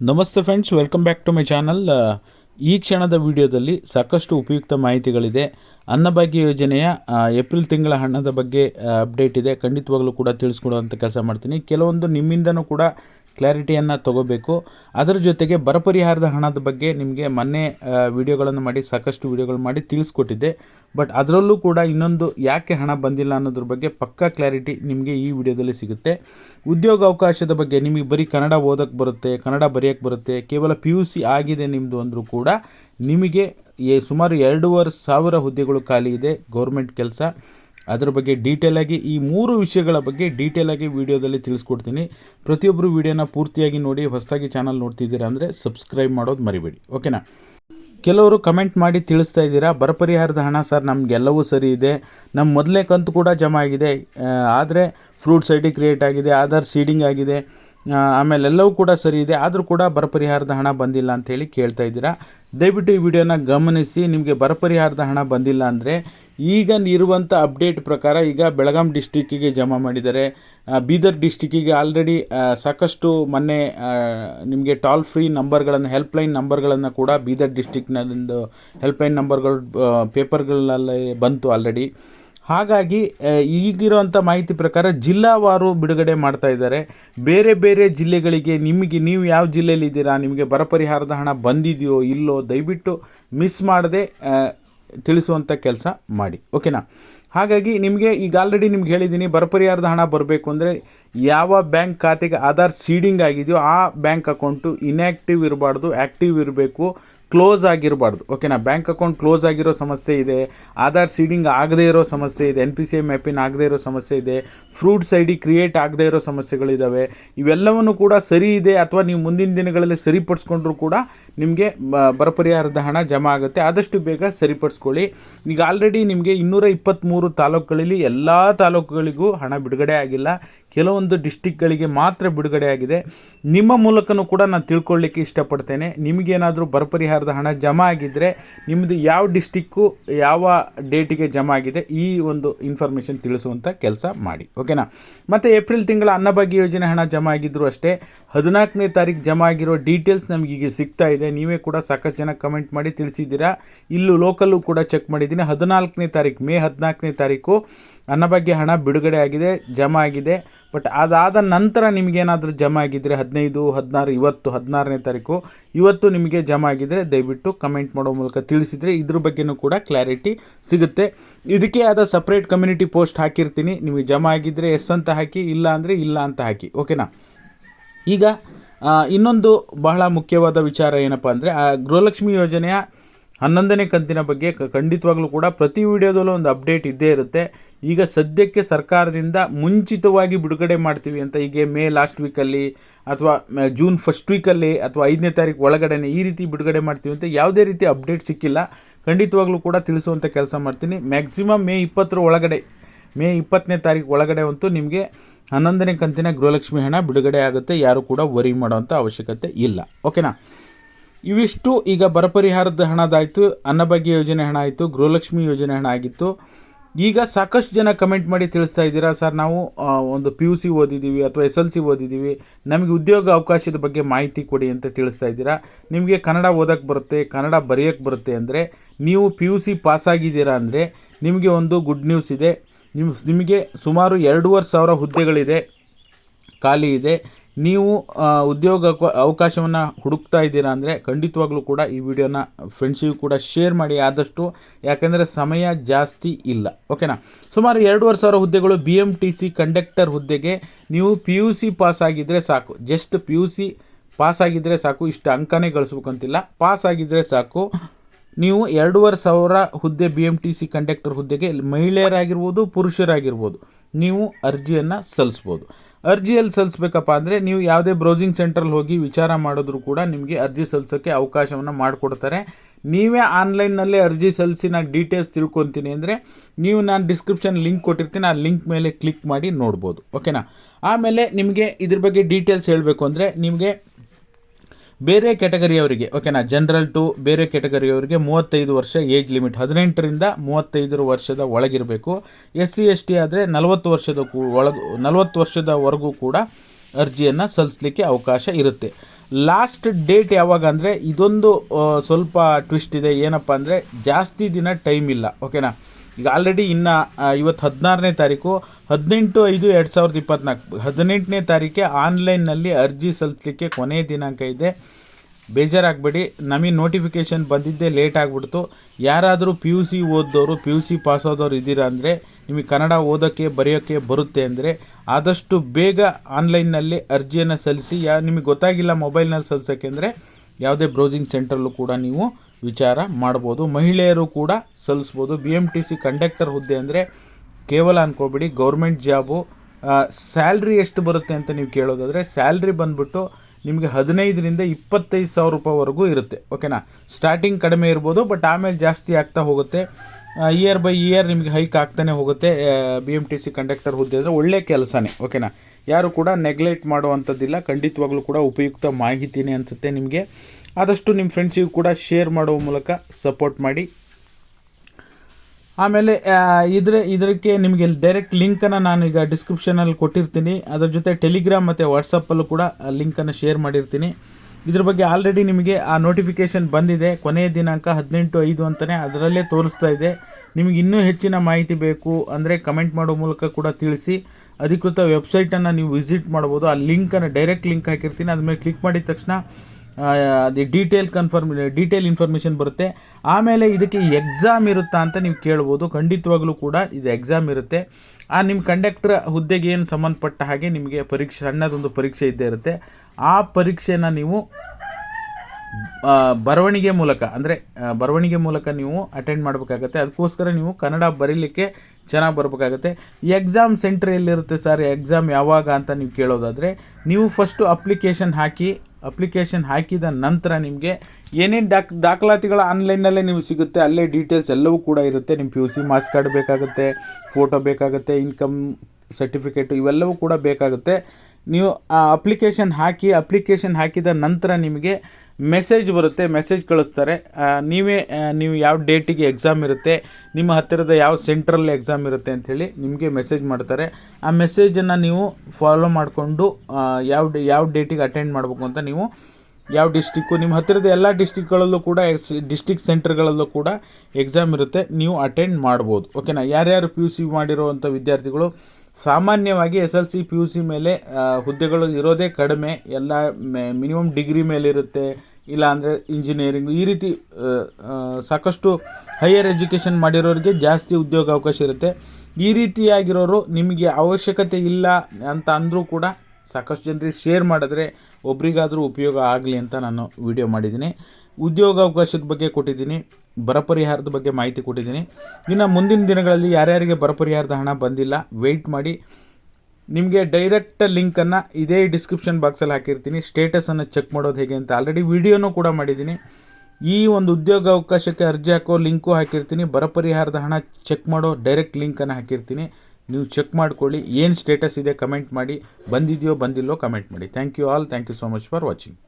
ನಮಸ್ತೆ friends welcome back to my channel ಈ ಕ್ಷಣದ ವಿಡಿಯೋದಲ್ಲಿ ಸಾಕಷ್ಟು ಉಪಯುಕ್ತ ಮಾಹಿತಿಗಳಿದೆ. ಅನ್ನಭಾಗ್ಯ ಯೋಜನೆಯ ಏಪ್ರಿಲ್ ತಿಂಗಳ ಹಣದ ಬಗ್ಗೆ ಅಪ್ಡೇಟ್ ಇದೆ. ಖಂಡಿತವಾಗಲೂ ಕೂಡ ತಿಳಿಸ್ಕೊಡುವಂಥ ಕೆಲಸ ಮಾಡ್ತೀನಿ. ಕೆಲವೊಂದು ನಿಮ್ಮಿಂದನೂ ಕೂಡ ಕ್ಲಾರಿಟಿಯನ್ನು ತಗೋಬೇಕು. ಅದರ ಜೊತೆಗೆ ಬರ ಪರಿಹಾರದ ಹಣದ ಬಗ್ಗೆ ನಿಮಗೆ ಮೊನ್ನೆ ವಿಡಿಯೋಗಳನ್ನು ಮಾಡಿ, ಸಾಕಷ್ಟು ವಿಡಿಯೋಗಳು ಮಾಡಿ ತಿಳಿಸ್ಕೊಟ್ಟಿದ್ದೆ. ಬಟ್ ಅದರಲ್ಲೂ ಕೂಡ ಇನ್ನೊಂದು ಯಾಕೆ ಹಣ ಬಂದಿಲ್ಲ ಅನ್ನೋದ್ರ ಬಗ್ಗೆ ಪಕ್ಕಾ ಕ್ಲಾರಿಟಿ ನಿಮಗೆ ಈ ವಿಡಿಯೋದಲ್ಲಿ ಸಿಗುತ್ತೆ. ಉದ್ಯೋಗ ಅವಕಾಶದ ಬಗ್ಗೆ ನಿಮಗೆ ಬರೀ ಕನ್ನಡ ಓದೋಕ್ಕೆ ಬರುತ್ತೆ, ಕನ್ನಡ ಬರೆಯೋಕ್ಕೆ ಬರುತ್ತೆ, ಕೇವಲ ಪಿ ಯು ಸಿ ಆಗಿದೆ ನಿಮ್ಮದು ಅಂದರೂ ಕೂಡ ನಿಮಗೆ ಸುಮಾರು ಎರಡೂವರೆ ಸಾವಿರ ಹುದ್ದೆಗಳು ಖಾಲಿ ಇದೆ, ಗೌರ್ಮೆಂಟ್ ಕೆಲಸ. ಅದ್ರ ಬಗ್ಗೆ ಡೀಟೇಲ್ ಆಗಿ ಈ ಮೂರು ವಿಷಯಗಳ ಬಗ್ಗೆ ಡೀಟೇಲ್ ಆಗಿ ವಿಡಿಯೋದಲ್ಲಿ ತಿಳಿಸ್ಕೊಡ್ತೀನಿ. ಪ್ರತಿಯೊಬ್ಬರು ವಿಡಿಯೋನ ಪೂರ್ತಿಯಾಗಿ ನೋಡಿ, ಹೊಸದಾಗಿ ಚಾನಲ್ ನೋಡ್ತಿದ್ದೀರಾ ಅಂದರೆ ಸಬ್ಸ್ಕ್ರೈಬ್ ಮಾಡೋದು ಮರಿಬೇಡಿ. ಓಕೆನಾ ಕೆಲವರು ಕಮೆಂಟ್ ಮಾಡಿ ತಿಳಿಸ್ತಾ ಇದ್ದೀರಾ ಬರ ಪರಿಹಾರದ ಹಣ ಸರ್, ನಮಗೆಲ್ಲವೂ ಸರಿ ಇದೆ. ನಮ್ಮ ಮೊದಲೇ ಕಂತು ಕೂಡ ಜಮಾ ಆಗಿದೆ. ಆದರೆ ಫ್ರೂಟ್ಸ್ ಐ ಡಿ ಕ್ರಿಯೇಟ್ ಆಗಿದೆ, ಆಧಾರ್ ಸೀಡಿಂಗ್ ಆಗಿದೆ. ಆಮೇಲೆ ಎಲ್ಲವೂ ಕೂಡ ಸರಿ ಇದೆ. ಆದರೂ ಕೂಡ ಬರ ಪರಿಹಾರದ ಹಣ ಬಂದಿಲ್ಲ ಅಂತೇಳಿ ಕೇಳ್ತಾ ಇದ್ದೀರಾ. ದಯವಿಟ್ಟು ಈ ವಿಡಿಯೋನ ಗಮನಿಸಿ. ನಿಮಗೆ ಬರ ಪರಿಹಾರದ ಹಣ ಬಂದಿಲ್ಲ ಅಂದರೆ ಈಗ ಇರುವಂಥ ಅಪ್ಡೇಟ್ ಪ್ರಕಾರ ಈಗ ಬೆಳಗಾಂ ಡಿಸ್ಟಿಕ್ಕಿಗೆ ಜಮಾ ಮಾಡಿದ್ದಾರೆ. ಬೀದರ್ ಡಿಸ್ಟಿಕ್ಕಿಗೆ ಆಲ್ರೆಡಿ ಸಾಕಷ್ಟು ಮೊನ್ನೆ ನಿಮಗೆ ಟಾಲ್ ಫ್ರೀ ನಂಬರ್ಗಳನ್ನು ಹೆಲ್ಪ್ಲೈನ್ ನಂಬರ್ಗಳನ್ನು ಕೂಡ ಬೀದರ್ ಡಿಸ್ಟಿಕ್ನಲ್ಲಿಂದು ಹೆಲ್ಪ್ಲೈನ್ ನಂಬರ್ಗಳು ಪೇಪರ್ಗಳಲ್ಲೇ ಬಂತು ಆಲ್ರೆಡಿ ಹಾಗಾಗಿ ಈಗಿರುವಂಥ ಮಾಹಿತಿ ಪ್ರಕಾರ ಜಿಲ್ಲಾವಾರು ಬಿಡುಗಡೆ ಮಾಡ್ತಾ ಇದ್ದಾರೆ. ಬೇರೆ ಬೇರೆ ಜಿಲ್ಲೆಗಳಿಗೆ ನಿಮಗೆ, ನೀವು ಯಾವ ಜಿಲ್ಲೆಯಲ್ಲಿ ಇದ್ದೀರಾ, ನಿಮಗೆ ಬರ ಪರಿಹಾರದ ಹಣ ಬಂದಿದೆಯೋ, ಇಲ್ಲೋ, ದಯವಿಟ್ಟು ಮಿಸ್ ಮಾಡದೆ ತಿಳಿಸುವಂಥ ಕೆಲಸ ಮಾಡಿ. ಓಕೆನಾ? ಹಾಗಾಗಿ ನಿಮಗೆ, ಈಗ ಆಲ್ರೆಡಿ ನಿಮ್ಗೆ ಹೇಳಿದ್ದೀನಿ ಬರ ಪರಿಹಾರದ ಹಣ ಬರಬೇಕು ಅಂದರೆ ಯಾವ ಬ್ಯಾಂಕ್ ಖಾತೆಗೆ ಆಧಾರ್ ಸೀಡಿಂಗ್ ಆಗಿದೆಯೋ, ಆ ಬ್ಯಾಂಕ್ ಅಕೌಂಟು ಇನ್ಯಾಕ್ಟಿವ್ ಇರಬಾರ್ದು ಆ್ಯಕ್ಟಿವ್ ಇರಬೇಕು. ಕ್ಲೋಸ್ ಆಗಿರಬಾರ್ದು. ಓಕೆನಾ? ಬ್ಯಾಂಕ್ ಅಕೌಂಟ್ ಕ್ಲೋಸ್ ಆಗಿರೋ ಸಮಸ್ಯೆ ಇದೆ. ಆಧಾರ್ ಸೀಡಿಂಗ್ ಆಗದೇ ಇರೋ ಸಮಸ್ಯೆ ಇದೆ. ಎನ್ ಪಿ ಸಿ ಮ್ಯಾಪಿನ್ ಆಗದೇ ಇರೋ ಸಮಸ್ಯೆ ಇದೆ. ಫ್ರೂಟ್ಸ್ ಐ ಡಿ ಕ್ರಿಯೇಟ್ ಆಗದೇ ಇರೋ ಸಮಸ್ಯೆಗಳಿದ್ದಾವೆ ಇವೆಲ್ಲವನ್ನು ಕೂಡ ಸರಿ ಇದೆ ಅಥವಾ ನೀವು ಮುಂದಿನ ದಿನಗಳಲ್ಲಿ ಸರಿಪಡಿಸ್ಕೊಂಡ್ರೂ ಕೂಡ ನಿಮಗೆ ಬರಪರಿಹಾರದ ಹಣ ಜಮಾ ಆಗುತ್ತೆ. ಆದಷ್ಟು ಬೇಗ ಸರಿಪಡಿಸ್ಕೊಳ್ಳಿ. ಈಗ ಆಲ್ರೆಡಿ ನಿಮಗೆ ಇನ್ನೂರ ಇಪ್ಪತ್ತ್ಮೂರು ತಾಲೂಕುಗಳಲ್ಲಿ ಎಲ್ಲ ತಾಲೂಕುಗಳಿಗೂ ಹಣ ಬಿಡುಗಡೆ ಆಗಿಲ್ಲ. ಕೆಲವೊಂದು ಡಿಸ್ಟಿಕ್ಗಳಿಗೆ ಮಾತ್ರ ಬಿಡುಗಡೆ ಆಗಿದೆ. ನಿಮ್ಮ ಮೂಲಕನೂ ಕೂಡ ನಾನು ತಿಳ್ಕೊಳ್ಳಿಕ್ಕೆ ಇಷ್ಟಪಡ್ತೇನೆ. ನಿಮಗೇನಾದರೂ ಬರ ಪರಿಹಾರದ ಹಣ ಜಮಾ ಆಗಿದ್ದರೆ ನಿಮ್ಮದು ಯಾವ ಡಿಸ್ಟಿಕ್ಕು ಯಾವ ಡೇಟಿಗೆ ಜಮಾ ಆಗಿದೆ ಈ ಒಂದು ಇನ್ಫಾರ್ಮೇಷನ್ ತಿಳಿಸುವಂಥ ಕೆಲಸ ಮಾಡಿ. ಓಕೆನಾ ಮತ್ತು ಏಪ್ರಿಲ್ ತಿಂಗಳ ಅನ್ನಭಾಗ್ಯ ಯೋಜನೆ ಹಣ ಜಮಾ ಆಗಿದ್ದರೂ ಅಷ್ಟೇ, ಹದಿನಾಲ್ಕನೇ ತಾರೀಕು ಜಮಾ ಆಗಿರೋ ಡೀಟೇಲ್ಸ್ ನಮಗೆ ಈಗ ಸಿಗ್ತಾ ಇದೆ, ನೀವೇ ಕೂಡ ಸಾಕಷ್ಟು ಜನ ಕಮೆಂಟ್ ಮಾಡಿ ತಿಳಿಸಿದ್ದೀರಾ? ಇಲ್ಲೂ ಲೋಕಲ್ಲೂ ಕೂಡ ಚೆಕ್ ಮಾಡಿದ್ದೀನಿ, ಹದಿನಾಲ್ಕನೇ ತಾರೀಕು ಮೇ ಹದಿನಾಲ್ಕನೇ ತಾರೀಕು ಅನ್ನಭಾಗ್ಯ ಹಣ ಬಿಡುಗಡೆ ಆಗಿದೆ, ಜಮಾ ಆಗಿದೆ. ಬಟ್ ಅದಾದ ನಂತರ ನಿಮಗೇನಾದರೂ ಜಮಾ ಆಗಿದ್ದರೆ ಹದಿನೈದು, ಹದಿನಾರು, ಇವತ್ತು ಹದಿನಾರನೇ ತಾರೀಕು, ಇವತ್ತು ನಿಮಗೆ ಜಮಾ ಆಗಿದ್ದರೆ ದಯವಿಟ್ಟು ಕಮೆಂಟ್ ಮಾಡೋ ಮೂಲಕ ತಿಳಿಸಿದರೆ ಇದ್ರ ಬಗ್ಗೆನೂ ಕೂಡ ಕ್ಲಾರಿಟಿ ಸಿಗುತ್ತೆ. ಇದಕ್ಕೆ ಆದ ಸಪ್ರೇಟ್ ಕಮ್ಯುನಿಟಿ ಪೋಸ್ಟ್ ಹಾಕಿರ್ತೀನಿ. ನಿಮಗೆ ಜಮಾ ಆಗಿದ್ದರೆ ಎಸ್ ಅಂತ ಹಾಕಿ, ಇಲ್ಲ ಅಂದರೆ ಇಲ್ಲ ಅಂತ ಹಾಕಿ. ಓಕೆನಾ? ಈಗ ಇನ್ನೊಂದು ಬಹಳ ಮುಖ್ಯವಾದ ವಿಚಾರ ಏನಪ್ಪ ಅಂದರೆ, ಆ, ಗೃಹಲಕ್ಷ್ಮಿ ಯೋಜನೆಯ ಹನ್ನೊಂದನೇ ಕಂತಿನ ಬಗ್ಗೆ ಖಂಡಿತವಾಗ್ಲೂ ಕೂಡ ಪ್ರತಿ ವಿಡಿಯೋದಲ್ಲೂ ಒಂದು ಅಪ್ಡೇಟ್ ಇದ್ದೇ ಇರುತ್ತೆ. ಈಗ ಸದ್ಯಕ್ಕೆ ಸರ್ಕಾರದಿಂದ ಮುಂಚಿತವಾಗಿ ಬಿಡುಗಡೆ ಮಾಡ್ತೀವಿ ಅಂತ ಈಗ ಮೇ ಲಾಸ್ಟ್ ವೀಕಲ್ಲಿ ಅಥವಾ ಜೂನ್ ಫಸ್ಟ್ ವೀಕಲ್ಲಿ ಅಥವಾ ಐದನೇ ತಾರೀಕು ಒಳಗಡೆನೆ ಈ ರೀತಿ ಬಿಡುಗಡೆ ಮಾಡ್ತೀವಿ ಅಂತ ಯಾವುದೇ ರೀತಿ ಅಪ್ಡೇಟ್ ಸಿಕ್ಕಿಲ್ಲ. ಖಂಡಿತವಾಗ್ಲೂ ಕೂಡ ತಿಳಿಸುವಂಥ ಕೆಲಸ ಮಾಡ್ತೀನಿ. ಮ್ಯಾಕ್ಸಿಮಮ್ ಮೇ ಇಪ್ಪತ್ತರ ಒಳಗಡೆ, ಮೇ ಇಪ್ಪತ್ತನೇ ತಾರೀಕು ಒಳಗಡೆ ಅಂತೂ ನಿಮಗೆ ಹನ್ನೊಂದನೇ ಕಂತಿನ ಗೃಹಲಕ್ಷ್ಮಿ ಹಣ ಬಿಡುಗಡೆ ಆಗುತ್ತೆ. ಯಾರು ಕೂಡ ವರಿ ಮಾಡೋವಂಥ ಅವಶ್ಯಕತೆ ಇಲ್ಲ. ಓಕೆನಾ ಇವಿಷ್ಟು ಈಗ ಬರ ಪರಿಹಾರದ ಹಣದಾಯಿತು. ಅನ್ನಭಾಗ್ಯ ಯೋಜನೆ ಹಣ ಆಯಿತು, ಗೃಹಲಕ್ಷ್ಮಿ ಯೋಜನೆ ಹಣ ಆಗಿತ್ತು. ಈಗ ಸಾಕಷ್ಟು ಜನ ಕಮೆಂಟ್ ಮಾಡಿ ತಿಳಿಸ್ತಾ ಇದ್ದೀರಾ? ಸರ್, ನಾವು ಒಂದು ಪಿ ಯು ಸಿ ಓದಿದ್ದೀವಿ ಅಥವಾ ಎಸ್ ಎಲ್ ಸಿ ಓದಿದ್ದೀವಿ. ನಮಗೆ ಉದ್ಯೋಗ ಅವಕಾಶದ ಬಗ್ಗೆ ಮಾಹಿತಿ ಕೊಡಿ ಅಂತ ತಿಳಿಸ್ತಾ ಇದ್ದೀರಾ? ನಿಮಗೆ ಕನ್ನಡ ಓದೋಕ್ಕೆ ಬರುತ್ತೆ, ಕನ್ನಡ ಬರೆಯೋಕ್ಕೆ ಬರುತ್ತೆ ಅಂದರೆ ನೀವು ಪಿ ಯು ಸಿ ಪಾಸಾಗಿದ್ದೀರಾ ಅಂದರೆ ನಿಮಗೆ ಒಂದು ಗುಡ್ ನ್ಯೂಸ್ ಇದೆ. ನಿಮ್ಮ ನಿಮಗೆ ಸುಮಾರು ಎರಡೂವರೆ ಸಾವಿರ ಹುದ್ದೆಗಳಿದೆ, ಖಾಲಿ ಇದೆ. ನೀವು ಉದ್ಯೋಗ ಅವ- ಅವಕಾಶವನ್ನು ಹುಡುಕ್ತಾ ಇದ್ದೀರಾ ಅಂದರೆ ಖಂಡಿತವಾಗ್ಲೂ ಕೂಡ ಈ ವಿಡಿಯೋನ ಫ್ರೆಂಡ್ಸಿಗೂ ಕೂಡ ಶೇರ್ ಮಾಡಿ. ಆದಷ್ಟು ಯಾಕೆಂದರೆ ಸಮಯ ಜಾಸ್ತಿ ಇಲ್ಲ. ಓಕೆನಾ ಸುಮಾರು ಎರಡೂವರೆ ಸಾವಿರ ಹುದ್ದೆಗಳು B M T C conductor ಹುದ್ದೆಗೆ ನೀವು ಪಿ ಯು ಸಿ ಪಾಸ್ ಆಗಿದ್ದರೆ ಸಾಕು. Just P U C pass ಆಗಿದ್ದರೆ ಸಾಕು. ಇಷ್ಟು ಅಂಕನೇ ಗಳಿಸ್ಬೇಕಂತಿಲ್ಲ. ಪಾಸ್ ಆಗಿದ್ದರೆ ಸಾಕು. ನೀವು ಎರಡೂವರೆ ಸಾವಿರ ಹುದ್ದೆ B M T C conductor ಹುದ್ದೆಗೆ ಮಹಿಳೆಯರಾಗಿರ್ಬೋದು, ಪುರುಷರಾಗಿರ್ಬೋದು, ನೀವು ಅರ್ಜಿಯನ್ನು ಸಲ್ಲಿಸ್ಬೋದು. ಅರ್ಜಿಯಲ್ಲಿ ಸಲ್ಲಿಸ್ಬೇಕಪ್ಪ ಅಂದರೆ ನೀವು ಯಾವುದೇ ಬ್ರೌಸಿಂಗ್ ಸೆಂಟ್ರಲ್ಲಿ ಹೋಗಿ ವಿಚಾರ ಮಾಡಿದ್ರು ಕೂಡ ನಿಮಗೆ ಅರ್ಜಿ ಸಲ್ಲಿಸೋಕ್ಕೆ ಅವಕಾಶವನ್ನು ಮಾಡಿಕೊಡ್ತಾರೆ. ನೀವೇ ಆನ್ಲೈನ್ನಲ್ಲೇ ಅರ್ಜಿ ಸಲ್ಲಿಸಿ ನಾನು ಡೀಟೇಲ್ಸ್ ತಿಳ್ಕೊತೀನಿ ಅಂದರೆ ನೀವು ನಾನು ಡಿಸ್ಕ್ರಿಪ್ಷನ್ ಲಿಂಕ್ ಕೊಟ್ಟಿರ್ತೀನಿ, ಆ ಲಿಂಕ್ ಮೇಲೆ ಕ್ಲಿಕ್ ಮಾಡಿ ನೋಡ್ಬೋದು. ಓಕೆನಾ ಆಮೇಲೆ ನಿಮಗೆ ಇದ್ರ ಬಗ್ಗೆ ಡೀಟೇಲ್ಸ್ ಹೇಳಬೇಕು ಅಂದರೆ ನಿಮಗೆ ಬೇರೆ ಕ್ಯಾಟಗರಿಯವರಿಗೆ ಓಕೆನಾ ಜನರಲ್ ಟು ಬೇರೆ ಕ್ಯಾಟಗರಿಯವರಿಗೆ ಮೂವತ್ತೈದು ವರ್ಷ ಏಜ್ ಲಿಮಿಟ್ ಹದಿನೆಂಟರಿಂದ ಮೂವತ್ತೈದು ವರ್ಷದ ಒಳಗಿರಬೇಕು. ಎಸ್ ಸಿ ಎಸ್ ಟಿ ಆದರೆ ನಲವತ್ತು ವರ್ಷದ ಕೂ- ಒಳಗು, ನಲವತ್ತು ವರ್ಷದವರೆಗೂ ಕೂಡ ಅರ್ಜಿಯನ್ನು ಸಲ್ಲಿಸಲಿಕ್ಕೆ ಅವಕಾಶ ಇರುತ್ತೆ. ಲಾಸ್ಟ್ ಡೇಟ್ ಯಾವಾಗ ಅಂದರೆ ಇದೊಂದು ಸ್ವಲ್ಪ ಟ್ವಿಸ್ಟ್ ಇದೆ. ಏನಪ್ಪ ಅಂದರೆ ಜಾಸ್ತಿ ದಿನ ಟೈಮ್ ಇಲ್ಲ ಓಕೆನಾ ಈಗ ಆಲ್ರೆಡಿ ಇನ್ನು ಇವತ್ತು ಹದಿನಾರನೇ ತಾರೀಕು, ಹದಿನೆಂಟು ಐದು ಎರಡು ಸಾವಿರದ ಇಪ್ಪತ್ನಾಲ್ಕು. ಹದಿನೆಂಟನೇ ತಾರೀಕೆ ಆನ್ಲೈನ್ನಲ್ಲಿ ಅರ್ಜಿ ಸಲ್ಲಿಸಲಿಕ್ಕೆ ಕೊನೆಯ ದಿನಾಂಕ ಇದೆ. ಬೇಜಾರಾಗಬೇಡಿ. ನಮಗೆ ನೋಟಿಫಿಕೇಷನ್ ಬಂದಿದ್ದೇ ಲೇಟ್ ಆಗಿಬಿಡ್ತು. ಯಾರಾದರೂ ಪಿ ಯು ಸಿ ಓದಿದವರು ಪಿ ಯು ಸಿ ಪಾಸ್ ಆದವರು ಇದ್ದೀರಾ ಅಂದರೆ, ನಿಮಗೆ ಕನ್ನಡ ಓದೋಕ್ಕೆ, ಬರೆಯೋಕ್ಕೆ ಬರುತ್ತೆ ಅಂದರೆ, ಆದಷ್ಟು ಬೇಗ ಆನ್ಲೈನ್ನಲ್ಲಿ ಅರ್ಜಿಯನ್ನು ಸಲ್ಲಿಸಿ, ಯಾ, ನಿಮಗೆ ಗೊತ್ತಾಗಿಲ್ಲ ಮೊಬೈಲ್ನಲ್ಲಿ ಸಲ್ಲಿಸೋಕ್ಕೆ ಅಂದರೆ, ಯಾವುದೇ ಬ್ರೌಸಿಂಗ್ ಸೆಂಟ್ರಲ್ಲೂ ಕೂಡ ನೀವು ವಿಚಾರ ಮಾಡ್ಬೋದು. ಮಹಿಳೆಯರು ಕೂಡ ಸಲ್ಲಿಸ್ಬೋದು. B M T C conductor ಹುದ್ದೆ ಅಂದರೆ ಕೇವಲ ಅಂದ್ಕೊಬೇಡಿ ಗೌರ್ಮೆಂಟ್ ಜಾಬು ಸ್ಯಾಲ್ರಿ ಎಷ್ಟು ಬರುತ್ತೆ ಅಂತ ನೀವು ಕೇಳೋದಾದರೆ ಸ್ಯಾಲ್ರಿ ಬಂದ್ಬಿಟ್ಟು ನಿಮಗೆ ಹದಿನೈದರಿಂದ ಇಪ್ಪತ್ತೈದು ಸಾವಿರ ರೂಪಾಯಿವರೆಗೂ ಇರುತ್ತೆ. ಓಕೆನಾ ಸ್ಟಾರ್ಟಿಂಗ್ ಕಡಿಮೆ ಇರ್ಬೋದು ಬಟ್ ಆಮೇಲೆ ಜಾಸ್ತಿ ಆಗ್ತಾ ಹೋಗುತ್ತೆ. ಇಯರ್ ಬೈ ಇಯರ್ ನಿಮಗೆ ಹೈಕ್ ಆಗ್ತಾನೆ ಹೋಗುತ್ತೆ B M T C conductor ಹುದ್ದೆ ಅಂದರೆ ಒಳ್ಳೆ ಕೆಲಸನೇ. ಓಕೆನಾ ಯಾರು ಕೂಡ ನೆಗ್ಲೆಕ್ಟ್ ಮಾಡುವಂಥದ್ದಿಲ್ಲ. ಖಂಡಿತವಾಗ್ಲೂ ಕೂಡ ಉಪಯುಕ್ತ ಮಾಹಿತಿನೇ ಅನಿಸುತ್ತೆ ನಿಮಗೆ. ಆದಷ್ಟು ನಿಮ್ಮ ಫ್ರೆಂಡ್ಸಿಗೂ ಕೂಡ ಶೇರ್ ಮಾಡುವ ಮೂಲಕ ಸಪೋರ್ಟ್ ಮಾಡಿ. ಆಮೇಲೆ ಇದರ ಇದಕ್ಕೆ ನಿಮಗೆ ಡೈರೆಕ್ಟ್ ಲಿಂಕನ್ನು ನಾನು ಈಗ ಡಿಸ್ಕ್ರಿಪ್ಷನಲ್ಲಿ ಕೊಟ್ಟಿರ್ತೀನಿ. ಅದರ ಜೊತೆ ಟೆಲಿಗ್ರಾಮ್ ಮತ್ತು ವಾಟ್ಸಪ್ಪಲ್ಲೂ ಕೂಡ ಲಿಂಕನ್ನು ಶೇರ್ ಮಾಡಿರ್ತೀನಿ. ಇದ್ರ ಬಗ್ಗೆ ಆಲ್ರೆಡಿ ನಿಮಗೆ, ಆ ನೋಟಿಫಿಕೇಷನ್ ಬಂದಿದೆ. ಕೊನೆಯ ದಿನಾಂಕ ಹದಿನೆಂಟು ಐದು ಅಂತಲೇ ಅದರಲ್ಲೇ ತೋರಿಸ್ತಾ ಇದೆ. ನಿಮಗೆ ಇನ್ನೂ ಹೆಚ್ಚಿನ ಮಾಹಿತಿ ಬೇಕು ಅಂದರೆ ಕಮೆಂಟ್ ಮಾಡೋ ಮೂಲಕ ಕೂಡ ತಿಳಿಸಿ. ಅಧಿಕೃತ ವೆಬ್ಸೈಟನ್ನು ನೀವು ವಿಸಿಟ್ ಮಾಡ್ಬೋದು ಆ ಲಿಂಕನ್ನು ಡೈರೆಕ್ಟ್ ಲಿಂಕ್ ಹಾಕಿರ್ತೀನಿ. ಅದ್ರ ಮೇಲೆ ಕ್ಲಿಕ್ ಮಾಡಿದ ತಕ್ಷಣ ಅದು ಡೀಟೇಲ್ ಕನ್ಫರ್ಮ್ ಡೀಟೇಲ್ ಇನ್ಫಾರ್ಮೇಷನ್ ಬರುತ್ತೆ. ಆಮೇಲೆ ಇದಕ್ಕೆ ಎಕ್ಸಾಮ್ ಇರುತ್ತಾ ಅಂತ ನೀವು ಕೇಳ್ಬೋದು. ಖಂಡಿತವಾಗಲೂ ಕೂಡ ಇದು ಎಕ್ಸಾಮ್ ಇರುತ್ತೆ. ಆ ನಿಮ್ಮ ಕಂಡಕ್ಟರ್ ಹುದ್ದೆಗೆ ಏನು ಸಂಬಂಧಪಟ್ಟ ಹಾಗೆ ನಿಮಗೆ ಪರೀಕ್ಷೆ, ಸಣ್ಣದೊಂದು ಪರೀಕ್ಷೆ ಇದ್ದೇ ಇರುತ್ತೆ. ಆ ಪರೀಕ್ಷೆನ ನೀವು ಬರವಣಿಗೆ ಮೂಲಕ, ಅಂದರೆ ಬರವಣಿಗೆ ಮೂಲಕ ನೀವು ಅಟೆಂಡ್ ಮಾಡಬೇಕಾಗತ್ತೆ. ಅದಕ್ಕೋಸ್ಕರ ನೀವು ಕನ್ನಡ ಬರೀಲಿಕ್ಕೆ ಚೆನ್ನಾಗಿ ಬರಬೇಕಾಗತ್ತೆ. ಎಕ್ಸಾಮ್ ಸೆಂಟ್ರ್ ಎಲ್ಲಿರುತ್ತೆ ಸರ್ ಎಕ್ಸಾಮ್ ಯಾವಾಗ ಅಂತ ನೀವು ಕೇಳೋದಾದರೆ, ನೀವು ಫಸ್ಟು ಅಪ್ಲಿಕೇಶನ್ ಹಾಕಿ ಅಪ್ಲಿಕೇಶನ್ ಹಾಕಿದ ನಂತರ ನಿಮಗೆ ಏನೇನು ಡಾಕ್, ದಾಖಲಾತಿಗಳ ಆನ್ಲೈನಲ್ಲೇ ನೀವು ಸಿಗುತ್ತೆ, ಅಲ್ಲೇ ಡೀಟೇಲ್ಸ್ ಎಲ್ಲವೂ ಕೂಡ ಇರುತ್ತೆ. ನಿಮ್ಮ P U C marks card ಬೇಕಾಗುತ್ತೆ ಫೋಟೋ ಬೇಕಾಗುತ್ತೆ ಇನ್ಕಮ್ ಸರ್ಟಿಫಿಕೇಟು ಇವೆಲ್ಲವೂ ಕೂಡ ಬೇಕಾಗುತ್ತೆ. ನೀವು ಆ ಅಪ್ಲಿಕೇಶನ್ ಹಾಕಿ ಅಪ್ಲಿಕೇಶನ್ ಹಾಕಿದ ನಂತರ ನಿಮಗೆ ಮೆಸೇಜ್ ಬರುತ್ತೆ ಮೆಸೇಜ್ ಕಳಿಸ್ತಾರೆ. ನೀವೇ ನೀವು ಯಾವ ಡೇಟಿಗೆ ಎಕ್ಸಾಮ್ ಇರುತ್ತೆ, ನಿಮ್ಮ ಹತ್ತಿರದ ಯಾವ ಸೆಂಟ್ರಲ್ಲಿ ಎಕ್ಸಾಮ್ ಇರುತ್ತೆ ಅಂಥೇಳಿ ನಿಮಗೆ ಮೆಸೇಜ್ ಮಾಡ್ತಾರೆ. ಆ ಮೆಸೇಜನ್ನು ನೀವು ಫಾಲೋ ಮಾಡಿಕೊಂಡು ಯಾವ ಯಾವ ಡೇಟಿಗೆ ಅಟೆಂಡ್ ಮಾಡಬೇಕು ಅಂತ ನೀವು ಯಾವ ಡಿಸ್ಟಿಕ್ಕು ನಿಮ್ಮ ಹತ್ತಿರದ ಎಲ್ಲ ಡಿಸ್ಟಿಕ್ಗಳಲ್ಲೂ ಕೂಡ ಎಕ್ಸ್ ಡಿಸ್ಟಿಕ್ ಸೆಂಟರ್ಗಳಲ್ಲೂ ಕೂಡ ಎಕ್ಸಾಮ್ ಇರುತ್ತೆ, ನೀವು ಅಟೆಂಡ್ ಮಾಡ್ಬೋದು. ಓಕೆನಾ ಯಾರ್ಯಾರು ಪಿ ಯು ಸಿ ಮಾಡಿರುವಂಥ ವಿದ್ಯಾರ್ಥಿಗಳು ಸಾಮಾನ್ಯವಾಗಿ S L C, P U C ಮೇಲೆ ಹುದ್ದೆಗಳು ಇರೋದೇ ಕಡಿಮೆ. ಎಲ್ಲ ಮಿನಿಮಮ್ ಡಿಗ್ರಿ ಮೇಲೆ ಇರುತ್ತೆ ಇಲ್ಲ ಅಂದರೆ ಇಂಜಿನಿಯರಿಂಗ್. ಈ ರೀತಿ ಸಾಕಷ್ಟು ಹೈಯರ್ ಎಜುಕೇಷನ್ ಮಾಡಿರೋರಿಗೆ ಜಾಸ್ತಿ ಉದ್ಯೋಗ ಅವಕಾಶ ಇರುತ್ತೆ. ಈ ರೀತಿಯಾಗಿರೋರು ನಿಮಗೆ ಅವಶ್ಯಕತೆ ಇಲ್ಲ ಅಂತ ಅಂದರೂ ಕೂಡ ಸಾಕಷ್ಟು ಜನರಿಗೆ ಶೇರ್ ಮಾಡಿದ್ರೆ ಒಬ್ರಿಗಾದರೂ ಉಪಯೋಗ ಆಗಲಿ ಅಂತ ನಾನು ವಿಡಿಯೋ ಮಾಡಿದ್ದೀನಿ. ಉದ್ಯೋಗಾವಕಾಶದ ಬಗ್ಗೆ ಕೊಟ್ಟಿದ್ದೀನಿ ಬರ ಪರಿಹಾರದ ಬಗ್ಗೆ ಮಾಹಿತಿ ಕೊಟ್ಟಿದ್ದೀನಿ. ಇನ್ನು ಮುಂದಿನ ದಿನಗಳಲ್ಲಿ ಯಾರ್ಯಾರಿಗೆ ಬರ ಪರಿಹಾರದ ಹಣ ಬಂದಿಲ್ಲ ವೆಯ್ಟ್ ಮಾಡಿ. ನಿಮಗೆ ಡೈರೆಕ್ಟ್ ಲಿಂಕನ್ನು ಇದೇ ಡಿಸ್ಕ್ರಿಪ್ಷನ್ ಬಾಕ್ಸಲ್ಲಿ ಹಾಕಿರ್ತೀನಿ. ಸ್ಟೇಟಸನ್ನು ಚೆಕ್ ಮಾಡೋದು ಹೇಗೆ ಅಂತ ಆಲ್ರೆಡಿ ವಿಡಿಯೋನೂ ಕೂಡ ಮಾಡಿದ್ದೀನಿ. ಈ ಒಂದು ಉದ್ಯೋಗ ಅವಕಾಶಕ್ಕೆ ಅರ್ಜಿ ಹಾಕೋ ಲಿಂಕು ಹಾಕಿರ್ತೀನಿ. ಬರ ಪರಿಹಾರದ ಹಣ ಚೆಕ್ ಮಾಡೋ ಡೈರೆಕ್ಟ್ ಲಿಂಕನ್ನು ಹಾಕಿರ್ತೀನಿ. ನೀವು ಚೆಕ್ ಮಾಡ್ಕೊಳ್ಳಿ, ಏನು ಸ್ಟೇಟಸ್ ಇದೆ ಕಮೆಂಟ್ ಮಾಡಿ, ಬಂದಿದೆಯೋ, ಬಂದಿಲ್ಲೋ ಕಮೆಂಟ್ ಮಾಡಿ. Thank you all thank you so much for watching